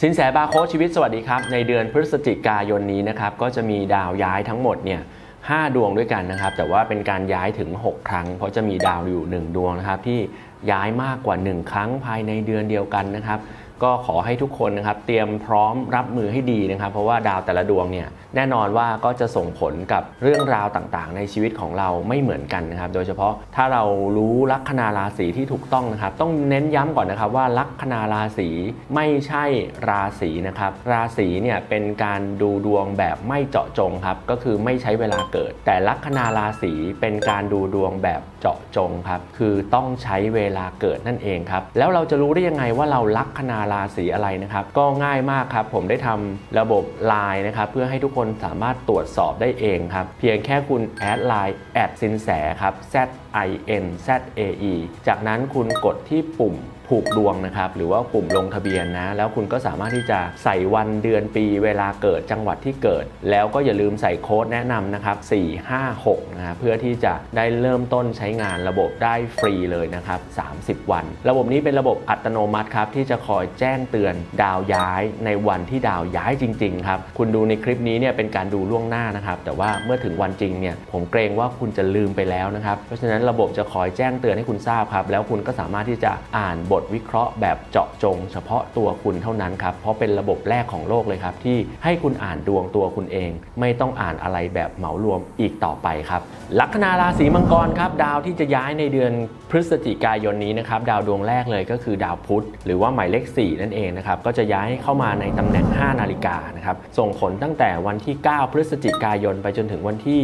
สินแสบาโคชชีวิตสวัสดีครับ ในเดือนพฤศจิกายนนี้นะครับก็จะมีดาวย้ายทั้งหมดเนี่ยห้าดวงด้วยกันนะครับ แต่ว่าเป็นการย้ายถึง 6 ครั้ง เพราะจะมีดาวอยู่ 1 ดวงนะครับ ที่ย้ายมากกว่า 1 ครั้งภายในเดือนเดียวกันนะครับ ก็ขอให้ทุกคนนะครับ เตรียมพร้อมรับมือให้ดีนะครับ เพราะว่าดาวแต่ละดวงเนี่ย แน่นอนว่าก็จะส่งผลกับเรื่องราวต่างๆ ในชีวิตของเราไม่เหมือนกันนะครับ โดยเฉพาะถ้าเรารู้ลัคนาราศีที่ถูกต้องนะครับ ต้องเน้นย้ำก่อนนะครับว่าลัคนาราศีไม่ใช่ราศีนะครับ ราศีเนี่ยเป็นการดูดวงแบบไม่เจาะจงครับ ก็คือไม่ใช้เวลาเกิด แต่ลัคนาราศีเป็นการดูดวงแบบเจาะจงครับ คือต้องใช้เวลาเกิดนั่นเองครับ แล้วเราจะรู้ได้ยังไงว่าเราลัคนาราศีอะไรนะครับ ก็ง่ายมากครับ ผมได้ทำระบบ Line นะครับเพื่อให้ทุกคนสามารถตรวจสอบได้เองครับ เพียงแค่คุณแอดไลน์แอดสินแสครับ Z I N Z A E จากนั้นคุณกดที่ปุ่มผูกดวงนะครับ หรือว่าปุ่มลงทะเบียนนะ แล้วคุณก็สามารถที่จะใส่วันเดือนปีเวลาเกิดจังหวัดที่เกิด แล้วก็อย่าลืมใส่โค้ดแนะนำนะครับ 456 นะเพื่อที่จะได้เริ่มต้นใช้งานระบบได้ฟรีเลยนะครับ 30 วัน ระบบนี้เป็นระบบอัตโนมัติครับ ที่จะคอยแจ้งเตือนดาวย้ายในวันที่ดาวย้ายจริง ๆ ครับ คุณดูในคลิปนี้เนี่ยเป็นการดูล่วงหน้านะครับ แต่ว่าเมื่อถึงวันจริงเนี่ยผมเกรงว่าคุณจะลืมไปแล้วนะครับเพราะฉะนั้นระบบจะคอยแจ้งเตือนให้คุณทราบครับ แล้วคุณก็สามารถที่จะอ่านบทวิเคราะห์แบบเจาะจง เฉพาะตัวคุณเท่านั้นครับ เพราะเป็นระบบแรกของโลกเลยครับ ที่ให้คุณอ่านดวงตัวคุณเอง ไม่ต้องอ่านอะไรแบบเหมารวมอีกต่อไปครับ ลัคนาราศีมังกรครับ ดาวที่จะย้ายในเดือนพฤศจิกายนนี้นะครับ ดาวดวงแรกเลยก็คือดาวพุธ หรือว่าหมายเลข 4 นั่นเองนะครับ ก็จะย้ายเข้ามาในตำแหน่ง 5 นาฬิกานะครับ ส่งผลตั้งแต่วันที่ 9 พฤศจิกายนไปจนถึงวันที่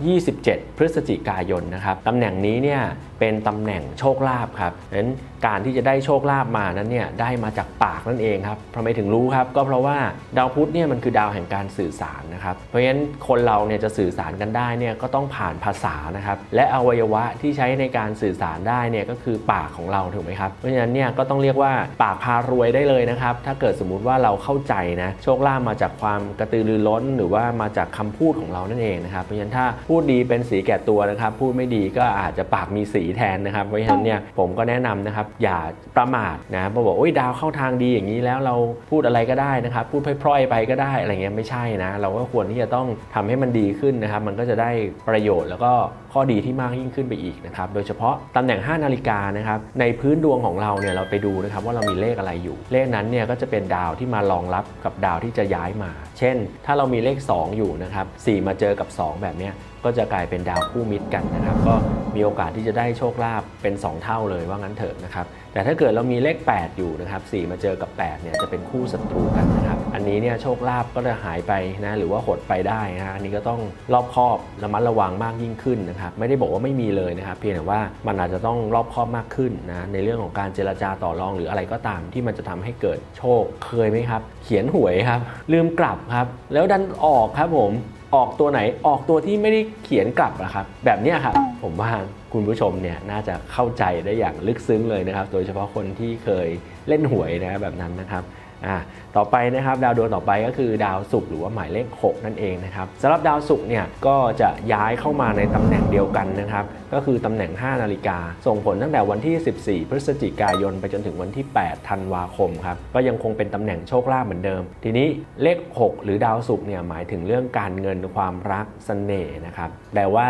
27 พฤศจิกายนนะครับตำแหน่งนี้เนี่ยเป็นตำแหน่งโชคลาภครับดังนั้นการที่จะได้โชคลาภมานั้นเนี่ยได้มาจากปากนั่นเองครับทำไมถึงรู้ครับ ก็เพราะว่าดาวพุธเนี่ยมันคือดาวแห่งการสื่อสารนะครับ เพราะฉะนั้นคนเราเนี่ยจะสื่อสารกันได้เนี่ยก็ต้องผ่านภาษานะครับ และอวัยวะที่ใช้ในการสื่อสารได้เนี่ยก็คือปากของเราถูกไหมครับ เพราะฉะนั้นเนี่ยก็ต้องเรียกว่าปากพารวยได้เลยนะครับ ถ้าเกิดสมมุติว่าเราเข้าใจนะโชคลาภมาจากความกระตือรือร้น หรือว่ามาจากคำพูดของเรานั่นเองนะครับ เพราะฉะนั้นถ้าพูดดีเป็นสีแก่ตัวนะครับ พูดไม่ดีก็อาจจะปากมีสีแทนนะครับ เพราะฉะนั้นเนี่ยผมก็แนะนำนะครับ อย่าประมาทนะพอบอกโอ้ยดาวเข้าทางดีอย่างนี้แล้วเราพูดอะไรก็ได้นะครับ พูดพร่อยๆไปก็ได้อะไรเงี้ยไม่ใช่นะ เราก็ควรที่จะต้องทำให้มันดีขึ้นนะครับ มันก็จะได้ประโยชน์แล้วก็ข้อดีที่มากยิ่งขึ้นไปอีกนะครับ โดยเฉพาะตำแหน่ง 5 นาฬิกานะครับ ในพื้นดวงของเราเนี่ยเราไปดูนะครับว่าเรามีเลขอะไรอยู่ เลขนั้นเนี่ยก็จะเป็นดาวที่มารองรับกับดาวที่จะย้ายมา เช่น ถ้าเรามีเลข 2 อยู่นะครับ4มาเจอกับ 2 แบบเนี้ยก็จะกลายเป็นดาวคู่มิตรกันนะครับ ก็มีโอกาสที่จะได้โชคลาภเป็น 2 เท่าเลยว่างั้นเถอะนะครับ แต่ถ้าเกิดเรามีเลข 8 อยู่นะครับ4มาเจอกับ8เนี่ยจะเป็นคู่ศัตรูกันนะครับ อันนี้เนี่ยโชคลาภก็จะหายไปนะหรือว่าหดไปได้นะอันนี้ก็ต้องรอบคอบระมัดระวังมากยิ่งขึ้นนะครับไม่ได้บอกว่าไม่มีเลยนะครับ เพียงแต่ว่ามันอาจจะต้องรอบคอบมากขึ้นนะในเรื่องของการเจรจาต่อรองหรืออะไรก็ตามที่มันจะทำให้เกิดโชคเคยไหมครับ เขียนหวยครับ ลืมกลับครับ แล้วดันออกครับผม ออกตัวไหนออกตัวที่ไม่ได้เขียนกลับนะครับ แบบนี้ครับผมว่าคุณผู้ชมเนี่ยน่าจะเข้าใจได้อย่างลึกซึ้งเลยนะครับ โดยเฉพาะคนที่เคยเล่นหวยนะครับแบบนั้นนะครับ อ่าต่อไปนะครับดาวดวงต่อไปก็คือดาวศุกร์หรือว่าหมายเลข 6 นั่นเองนะครับสำหรับดาวศุกร์เนี่ยก็จะย้ายเข้ามาในตำแหน่งเดียวกันนะครับก็คือตำแหน่ง 5 นาฬิกา ส่งผลตั้งแต่วันที่ 14 พฤศจิกายน ไปจนถึงวันที่ 8 ธันวาคมครับก็ยังคงเป็นตำแหน่งโชคลาภเหมือนเดิม ทีนี้เลข 6 หรือดาวศุกร์เนี่ยหมายถึงเรื่องการเงินความรักเสน่ห์นะครับแปลว่า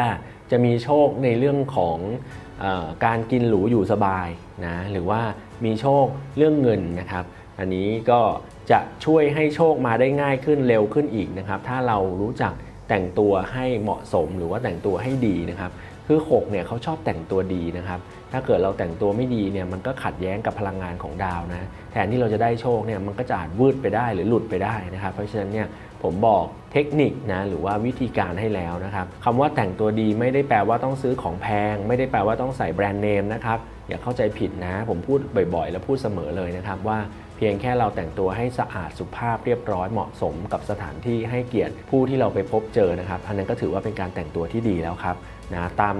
จะมีโชคในเรื่องของอการกินหรูอยู่สบายนะหรือว่ามีโชคเรื่องเงินนะครับ อันนี้ก็จะช่วยให้โชคมาได้ง่ายขึ้นเร็วขึ้นอีกนะครับ ถ้าเรารู้จักแต่งตัวให้เหมาะสมหรือว่าแต่งตัวให้ดีนะครับ คือ6เนี่ยเขาชอบแต่งตัวดีนะครับ ถ้าเกิดเราแต่งตัวไม่ดีเนี่ยมันก็ขัดแย้งกับพลังงานของดาวนะแทนที่เราจะได้โชคเนี่ยมันก็จะอาจวืดไปได้หรือหลุดไปได้นะครับ เพราะฉะนั้นเนี่ยผมบอกเทคนิคนะหรือว่าวิธีการให้แล้วนะครับคำว่าแต่งตัวดีไม่ได้แปลว่าต้องซื้อของแพง ไม่ได้แปลว่าต้องใส่แบรนด์เนมนะครับอย่าเข้าใจผิดนะ ผมพูดบ่อยๆ และพูดเสมอเลยนะครับว่า พียงแค่เราแต่งตัวให้สะอาดสุภาพเรียบร้อยเหมาะสมกับสถานที่ให้เกียรติผู้ที่เราไปพบเจอนะครับอันนั้นก็ถือว่าเป็นการแต่งตัวที่ดีแล้วครับนะตาม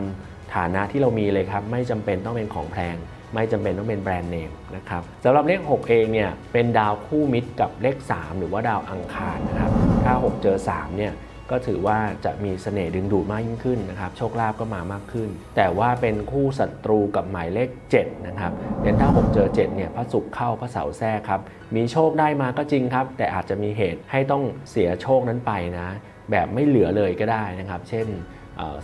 ฐานะที่เรามีเลยครับไม่จำเป็นต้องเป็นของแพงไม่จำเป็นต้องเป็นแบรนด์เนมนะครับสำหรับเลข 6 เองเนี่ยเป็นดาวคู่มิตรกับเลข 3 หรือว่าดาวอังคารนะครับถ้า 6 เจอ 3 เนี่ย ก็ถือว่าจะมีเสน่ห์ดึงดูดมากยิ่งขึ้นนะครับ โชคลาภก็มามากขึ้น แต่ว่าเป็นคู่ศัตรูกับหมายเลข 7 นะครับเด่นถ้า6เจอ7เนี่ยพระศุกร์เข้าพระเสาร์แทรกครับ มีโชคได้มาก็จริงครับ แต่อาจจะมีเหตุให้ต้องเสียโชคนั้นไปนะ แบบไม่เหลือเลยก็ได้นะครับ เช่น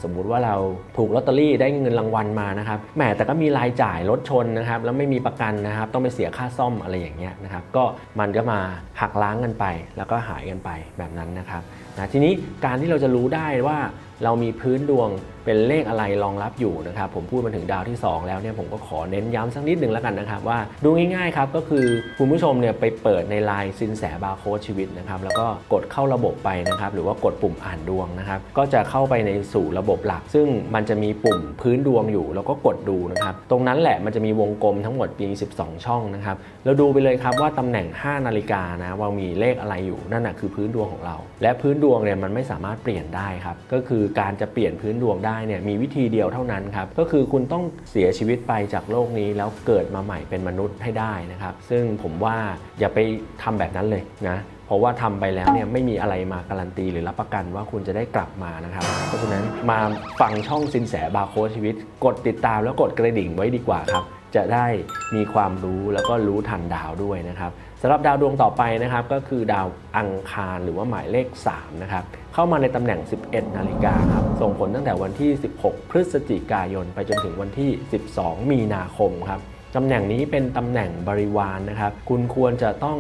สมมุติว่าเราถูกลอตเตอรี่ได้เงินรางวัลมานะครับแหมแต่ก็มีรายจ่ายรถชนนะครับ แล้วไม่มีประกันนะครับ ต้องไปเสียค่าซ่อมอะไรอย่างเงี้ยนะครับ ก็มันก็มาหักล้างกันไป แล้วก็หายกันไปแบบนั้นนะครับ นะทีนี้การที่เราจะรู้ได้ว่าเรามีพื้นดวงเป็นเลขอะไรรองรับอยู่นะครับผมพูดมาถึงดาวที่ 2 แล้วเนี่ยผมก็ขอเน้นย้ำสักนิดหนึ่งแล้วกันนะครับว่าดูง่ายๆครับก็คือคุณผู้ชมเนี่ยไปเปิดในไลน์สินแสบาร์โค้ดชีวิตนะครับแล้วก็กดเข้าระบบไปนะครับหรือว่ากดปุ่มอ่านดวงนะครับก็จะเข้าไปในสู่ระบบหลัก ซึ่งมันจะมีปุ่มพื้นดวงอยู่ แล้วก็กดดูนะครับตรงนั้นแหละมันจะมีวงกลมทั้งหมดมี 12 ช่องนะครับแล้วดูไปเลยครับว่าตำแหน่ง 5 นาฬิกานะว่ามีเลขอะไรอยู่นั่นนะคือพื้นดวงของเรา และพื้นดวงวงเนี่ยมันไม่สามารถเปลี่ยนได้ครับ ก็คือการจะเปลี่ยนพื้นดวงได้เนี่ยมีวิธีเดียวเท่านั้นครับ ก็คือคุณต้องเสียชีวิตไปจากโลกนี้แล้วเกิดมาใหม่เป็นมนุษย์ให้ได้นะครับ ซึ่งผมว่าอย่าไปทำแบบนั้นเลยนะเพราะว่าทำไปแล้วเนี่ยไม่มีอะไรมาการันตีหรือรับประกันว่าคุณจะได้กลับมานะครับ เพราะฉะนั้นมาฟังช่องสินแสบาร์โค้ดชีวิต กดติดตามแล้วกดกระดิ่งไว้ดีกว่าครับ จะได้มีความรู้แล้วก็รู้ทันดาวด้วยนะครับ สำหรับดาวดวงต่อไปนะครับก็คือดาวอังคารหรือว่าหมายเลข3นะครับเข้ามาในตำแหน่ง 11 นาฬิกาครับส่งผลตั้งแต่วันที่ 16 พฤศจิกายน ไปจนถึงวันที่ 12 มีนาคมครับตำแหน่งนี้เป็นตำแหน่งบริวารนะครับ คุณควรจะต้อง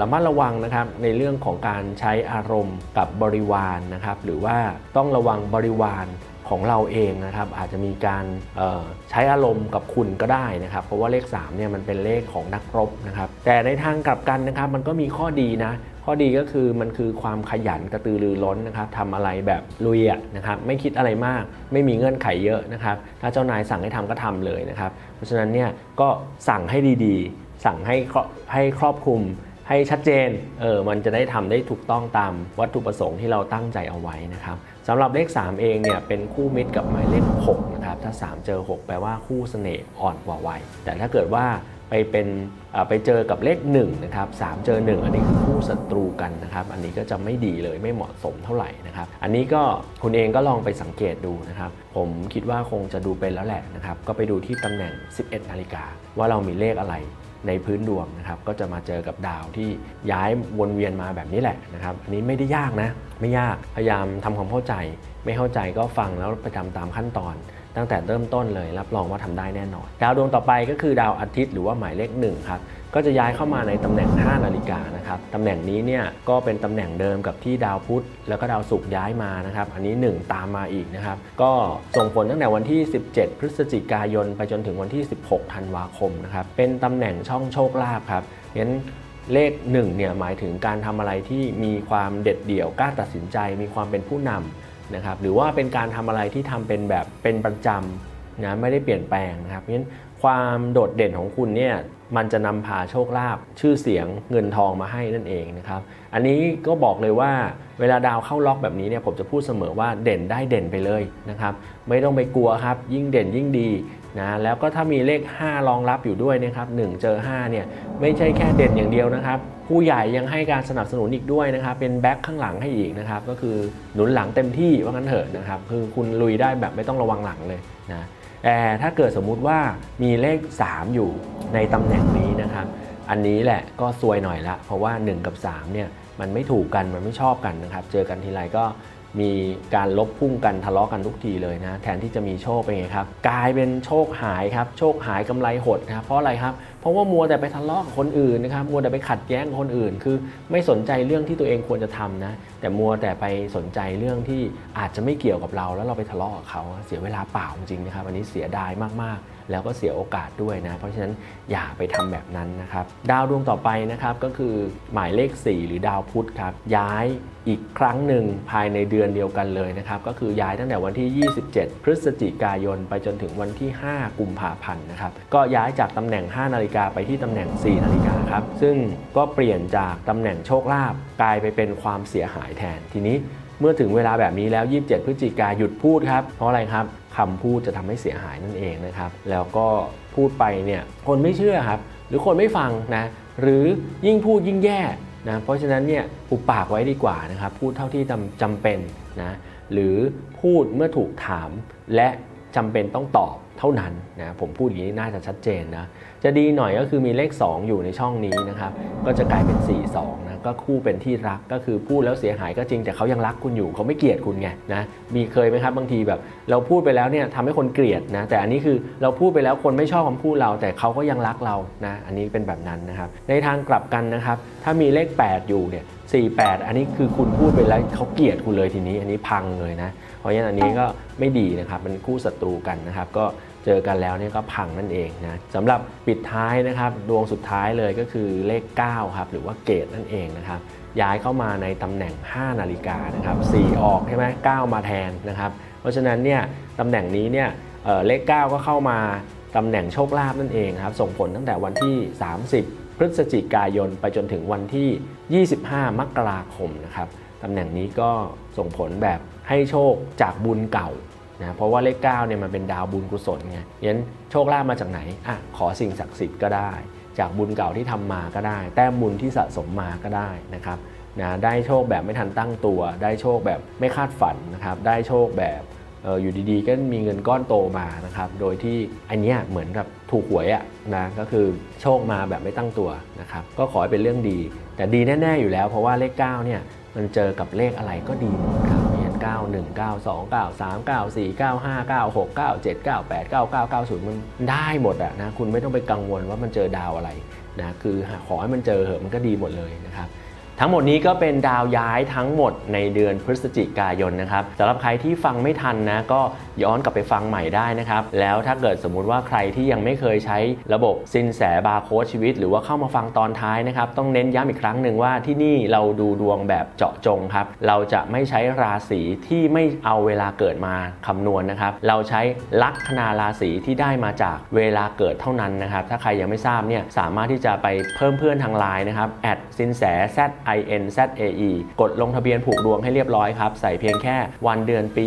ระมัดระวังนะครับในเรื่องของการใช้อารมณ์กับบริวารนะครับหรือว่าต้องระวังบริวาร ของเราเองนะครับอาจจะมีการใช้อารมณ์กับคุณก็ได้นะครับ เพราะว่าเลข3เนี่ยมันเป็นเลขของนักรบนะครับ แต่ในทางกลับกันนะครับ มันก็มีข้อดีนะข้อดีก็คือมันคือความขยันกระตือรือร้นนะครับทำอะไรแบบลุยอะนะครับไม่คิดอะไรมาก ไม่มีเงื่อนไขเยอะนะครับ ถ้าเจ้านายสั่งให้ทำก็ทำเลยนะครับ เพราะฉะนั้นเนี่ยก็สั่งให้ดีๆ สั่งให้ให้ครอบคลุม ให้ชัดเจน เออ มันจะได้ทำได้ถูกต้องตามวัตถุประสงค์ที่เราตั้งใจเอาไว้นะครับสำหรับเลข 3 เองเนี่ยเป็นคู่มิตรกับหมายเลข6นะครับ ถ้า 3 เจอ 6 แปลว่าคู่เสน่ห์อ่อนกว่าวัย แต่ถ้าเกิดว่าไปเป็นอ่อไปเจอกับเลข1นะครับ3เจอ 1 อันนี้คือคู่ศัตรูกันนะครับ อันนี้ก็จะไม่ดีเลยไม่เหมาะสมเท่าไหร่นะครับ อันนี้ก็คุณเองก็ลองไปสังเกตดูนะครับ ผมคิดว่าคงจะดูเป็นแล้วแหละนะครับ ก็ไปดูที่ตำแหน่ง 11นาฬิกาว่าเรามีเลขอะไร ในพื้นดวงนะครับก็จะมาเจอกับดาวที่ย้ายวนเวียนมาแบบนี้แหละนะครับอันนี้ไม่ได้ยากนะ ไม่ยากพยายามทำความเข้าใจ ไม่เข้าใจก็ฟังแล้วประจำตามขั้นตอน ตั้งแต่เริ่มต้นเลยรับรองว่าทำได้แน่นอน ดาวดวงต่อไปก็คือดาวอาทิตย์หรือว่าหมายเลขหนึ่งครับ ก็จะย้ายเข้ามาในตำแหน่ง 5 นาฬิกานะครับตำแหน่งนี้เนี่ยก็เป็นตำแหน่งเดิมกับที่ดาวพุธแล้วก็ดาวศุกร์ย้ายมานะครับ อันนี้ 1 ตามมาอีกนะครับ ก็ส่งผลตั้งแต่วันที่ 17 พฤศจิกายน ไปจนถึงวันที่ 16 ธันวาคมนะครับ เป็นตำแหน่งช่องโชคลาภครับงั้นเลข1เนี่ยหมายถึงการทำอะไรที่มีความเด็ดเดี่ยวกล้าตัดสินใจ มีความเป็นผู้นำนะครับ หรือว่าเป็นการทำอะไรที่ทำเป็นแบบเป็นประจำนะไม่ได้เปลี่ยนแปลงนะครับงั้นความโดดเด่นของคุณเนี่ย มันจะนำพาโชคลาภชื่อเสียงเงินทองมาให้นั่นเองนะครับอันนี้ก็บอกเลยว่าเวลาดาวเข้าล็อกแบบนี้เนี่ยผมจะพูดเสมอว่าเด่นได้เด่นไปเลยนะครับไม่ต้องไปกลัวครับ ยิ่งเด่นยิ่งดีนะแล้วก็ถ้ามีเลข 5 รองรับอยู่ด้วยนะครับ1เจอ5เนี่ยไม่ใช่แค่เด่นอย่างเดียวนะครับ ผู้ใหญ่ยังให้การสนับสนุนอีกด้วยนะครับ เป็นแบ็คข้างหลังให้อีกนะครับก็คือหนุนหลังเต็มที่ว่างั้นเถอะนะครับคือคุณลุยได้แบบไม่ต้องระวังหลังเลยนะ แต่ถ้าเกิดสมมุติว่ามีเลข 3 อยู่ในตำแหน่งนี้นะครับ อันนี้แหละก็ซวยหน่อยละ เพราะว่า 1 กับ3เนี่ยมันไม่ถูกกันมันไม่ชอบกันนะครับ เจอกันทีไรก็ มีการลบพุ่งกันทะเลาะกันทุกทีเลยนะ แทนที่จะมีโชคเป็นไงครับ กลายเป็นโชคหายครับ โชคหายกำไรหดนะครับเพราะอะไรครับ เพราะว่ามัวแต่ไปทะเลาะกับคนอื่นนะครับ มัวแต่ไปขัดแย้งคนอื่น คือไม่สนใจเรื่องที่ตัวเองควรจะทำนะ แต่มัวแต่ไปสนใจเรื่องที่อาจจะไม่เกี่ยวกับเรา แล้วเราไปทะเลาะกับเขาเสียเวลาเปล่าจริงนะครับ อันนี้เสียดายมากๆ แล้วก็เสียโอกาสด้วยนะ เพราะฉะนั้นอย่าไปทำแบบนั้นนะครับ ดาวดวงต่อไปนะครับก็คือหมายเลข 4 หรือดาวพุธครับ ย้ายอีกครั้งหนึ่งภายในเดือนเดียวกันเลยนะครับ ก็คือย้ายตั้งแต่วันที่ 27 พฤศจิกายน ไปจนถึงวันที่ 5 กุมภาพันธ์นะครับ ก็ย้ายจากตำแหน่ง 5 นาฬิกาไปที่ตำแหน่ง 4 นาฬิกาครับ ซึ่งก็เปลี่ยนจากตำแหน่งโชคลาภกลายไปเป็นความเสียหายแทนทีนี้เมื่อถึงเวลาแบบนี้แล้ว 27 พฤศจิกาหยุดพูดครับ เพราะอะไรครับ คำพูดจะทำให้เสียหายนั่นเองนะครับ แล้วก็พูดไปเนี่ยคนไม่เชื่อครับ หรือคนไม่ฟังนะ หรือยิ่งพูดยิ่งแย่นะ เพราะฉะนั้นเนี่ยปุบปากไว้ดีกว่านะครับ พูดเท่าที่จำจำเป็นนะ หรือพูดเมื่อถูกถามและจำเป็นต้องตอบเท่านั้นนะผมพูดอย่างนี้น่าจะชัดเจนนะ จะดีหน่อยก็คือมีเลข 2 อยู่ในช่องนี้นะครับ ก็จะกลายเป็น 4 2นะ ก็คู่เป็นที่รักก็คือพูดแล้วเสียหายก็จริงแต่เขายังรักคุณอยู่เขาไม่เกลียดคุณไงนะมีเคยไหมครับบางทีแบบ เราพูดไปแล้วเนี่ยทำให้คนเกลียดนะแต่อันนี้คือเราพูดไปแล้วคนไม่ชอบคำพูดเรา แต่เขาก็ยังรักเรานะอันนี้เป็นแบบนั้นนะครับในทางกลับกันนะครับถ้ามีเลข 8 อยู่เนี่ย48 อันนี้คือคุณพูดไปแล้วเขาเกลียดคุณเลยทีนี้ อันนี้พังเลยนะ เพราะฉะนั้นอันนี้ก็ไม่ดีนะครับเป็นคู่ศัตรูกันนะครับก็ เจอกันแล้วเนี่ยก็พังนั่นเองนะสำหรับปิดท้ายนะครับดวงสุดท้ายเลยก็คือเลข 9 ครับ หรือว่าเกตนั่นเองนะครับย้ายเข้ามาในตำแหน่ง 5 นาฬิกานะครับ4ออกใช่ไหม9มาแทนนะครับเพราะฉะนั้นเนี่ยตำแหน่งนี้เนี่ยเเลข 9 ก็เข้ามาตำแหน่งโชคลาภนั่นเองครับส่งผลตั้งแต่วันที่ 30 พฤศจิกายนไปจนถึงวันที่ 25 มกราคมนะครับตำแหน่งนี้ก็ส่งผลแบบให้โชคจากบุญเก่า นะเพราะว่าเลข9เนี่ยมันเป็นดาวบุญกุศลไงยันโชคลาภมาจากไหนอะขอสิ่งศักดิ์สิทธิ์ก็ได้ จากบุญเก่าที่ทำมาก็ได้ แต้มบุญที่สะสมมาก็ได้นะครับนะได้โชคแบบไม่ทันตั้งตัว ได้โชคแบบไม่คาดฝันนะครับได้โชคแบบอยู่ดีๆ ก็มีเงินก้อนโตมานะครับ โดยที่อันเนี้ยเหมือนกับถูกหวยอะนะก็คือโชคมาแบบไม่ตั้งตัวนะครับ ก็ขอให้เป็นเรื่องดี แต่ดีแน่ ๆ อยู่แล้ว เพราะว่าเลข 9 เนี่ยมันเจอกับเลขอะไรก็ดีหมดครับ เน9 1 9 2 9 3 9 4 9 5 9 6 9 7 9 8 9 9 9 0 มันได้หมดอะนะคุณไม่ต้องไปกังวลว่ามันเจอดาวอะไรนะคือขอให้มันเจอเหอะมันก็ดีหมดเลยนะครับ ทั้งหมดนี้ก็เป็นดาวย้ายทั้งหมดในเดือนพฤศจิกายนนะครับสำหรับใครที่ฟังไม่ทันนะก็ย้อนกลับไปฟังใหม่ได้นะครับแล้วถ้าเกิดสมมุติว่าใครที่ยังไม่เคยใช้ระบบสินแสบาร์โค้ดชีวิต หรือว่าเข้ามาฟังตอนท้ายนะครับต้องเน้นย้ำอีกครั้งหนึ่งว่าที่นี่เราดูดวงแบบเจาะจงครับเราจะไม่ใช้ราศีที่ไม่เอาเวลาเกิดมาคำนวณนะครับเราใช้ลัคนาราศีที่ได้มาจากเวลาเกิดเท่านั้นนะครับถ้าใครยังไม่ทราบเนี่ยสามารถที่จะไปเพิ่มเพื่อนทางไลน์นะครับแอดสินแส z i n z a e กดลงทะเบียนผูกดวงให้เรียบร้อยครับ ใส่เพียงแค่วันเดือนปี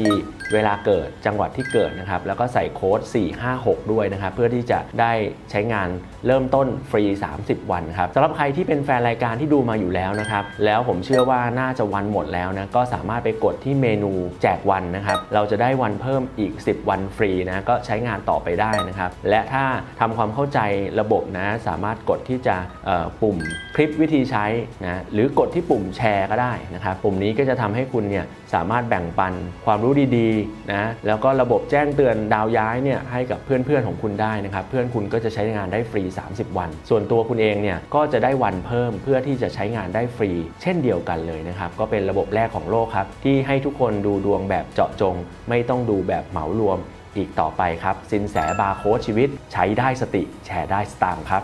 เวลาเกิดจังหวัดที่เกิดนะครับ แล้วก็ใส่โค้ด 456 ด้วยนะครับ เพื่อที่จะได้ใช้งานเริ่มต้นฟรี 30 วันครับสำหรับใครที่เป็นแฟนรายการที่ดูมาอยู่แล้วนะครับ แล้วผมเชื่อว่าน่าจะวันหมดแล้วนะ ก็สามารถไปกดที่เมนูแจกวันนะครับ เราจะได้วันเพิ่มอีก 10 วันฟรีนะ ก็ใช้งานต่อไปได้นะครับ และถ้าทำความเข้าใจระบบนะ สามารถกดที่จะปุ่มคลิปวิธีใช้นะ หรือกดที่ปุ่มแชร์ก็ได้นะครับปุ่มนี้ก็จะทำให้คุณเนี่ยสามารถแบ่งปันความรู้ดีๆนะแล้วก็ระบบแจ้งเตือนดาวย้ายเนี่ยให้กับเพื่อนๆของคุณได้นะครับเพื่อนคุณก็จะใช้งานได้ฟรี 30 วัน ส่วนตัวคุณเองเนี่ยก็จะได้วันเพิ่มเพื่อที่จะใช้งานได้ฟรี เช่นเดียวกันเลยนะครับก็เป็นระบบแรกของโลกครับที่ให้ทุกคนดูดวงแบบเจาะจง ไม่ต้องดูแบบเหมารวมอีกต่อไปครับ สินแสบาร์โค้ดชีวิต ใช้ได้สติแชร์ได้สตางค์ครับ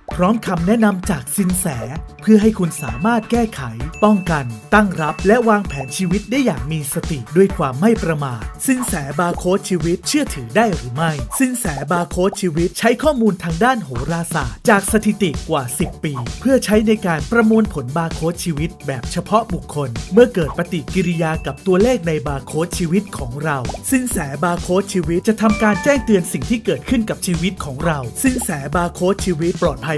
พร้อมคำแนะนำจากสินแส เพื่อให้คุณสามารถแก้ไข ป้องกัน ตั้งรับ และวางแผนชีวิตได้อย่างมีสติด้วยความไม่ประมาทสินแสบาร์โค้ดชีวิตเชื่อถือได้หรือไม่ สินแสบาร์โค้ดชีวิตใช้ข้อมูลทางด้านโหราศาสตร์ จากสถิติกว่า 10 ปี เพื่อใช้ในการประมวลผลบาร์โค้ดชีวิต แบบเฉพาะบุคคล เมื่อเกิดปฏิกิริยากับตัวเลขในบาร์โค้ดชีวิตของเรา สินแสบาร์โค้ดชีวิตจะทำการแจ้งเตือนสิ่งที่เกิดขึ้นกับชีวิตของเรา สินแสบาร์โค้ดชีวิตปลอดภัย